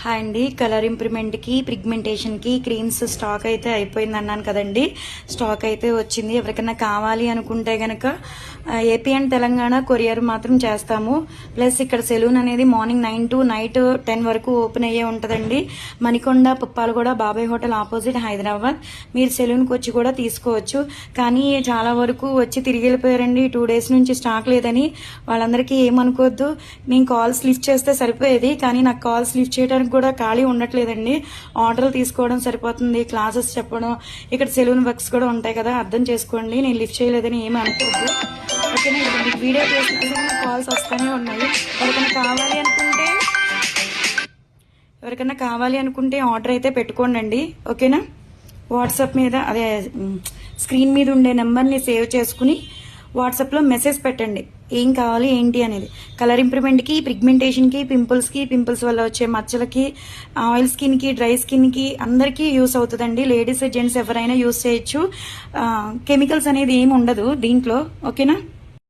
Hi అండి. Colour ఇంప్రూవ్మెంట్కి పిగ్మెంటేషన్కి క్రీమ్స్ స్టాక్ అయితే అయిపోయింది అన్నాను కదండి. స్టాక్ అయితే వచ్చింది. ఎవరికైనా కావాలి అనుకుంటే గనక ఏపీ అండ్ తెలంగాణ కొరియర్ మాత్రం చేస్తాము. ప్లస్ ఇక్కడ సెలూన్ అనేది morning nine to night ten వరకు ఓపెన్ అయ్యే ఉంటుందండి. మణికొండ పుప్పాలగూడ బాబాయ్ హోటల్ ఆపోజిట్ హైదరాబాద్. మీరు సెలూన్కి వచ్చి కూడా తీసుకోవచ్చు. కానీ చాలా వరకు వచ్చి తిరిగి వెళ్ళిపోయారండి. టూ డేస్ నుంచి స్టాక్ లేదని. వాళ్ళందరికీ ఏమనుకోవద్దు. నేను కాల్స్ లిఫ్ట్ చేస్తే సరిపోయేది. కానీ నాకు కాల్స్ లిఫ్ట్ చేయడానికి కూడా ఖాళీ ఉండట్లేదండి. ఆర్డర్లు తీసుకోవడం సరిపోతుంది క్లాసెస్ చెప్పడం ఇక్కడ సెలూన్ వర్క్స్ కూడా ఉంటాయి కదా అర్థం చేసుకోండి. నేను లిఫ్ట్ చేయలేదని ఏమీ అనుకోవద్దు. ఓకేనా ఇప్పుడు మీకు వీడియో చేసిన కాల్స్ వస్తూనే ఉన్నాయి. ఎవరికైనా కావాలి అనుకుంటే ఎవరికైనా కావాలి అనుకుంటే ఆర్డర్ అయితే పెట్టుకోండి ఓకేనా? వాట్సాప్ మీద అదే స్క్రీన్ మీద ఉండే నెంబర్ని సేవ్ చేసుకుని వాట్సాప్లో మెసేజ్ పెట్టండి. ఏం కావాలి ఏంటి అనేది. కలర్ ఇంప్రూవ్మెంట్కి పిగ్మెంటేషన్కి పింపుల్స్కి పింపుల్స్ వల్ల వచ్చే మచ్చలకి ఆయిల్ స్కిన్కి డ్రై స్కిన్కి అందరికీ యూస్ అవుతుందండి. లేడీస్ జెంట్స్ ఎవరైనా యూస్ చేయొచ్చు. కెమికల్స్ అనేది ఏమి ఉండదు దీంట్లో. ఓకేనా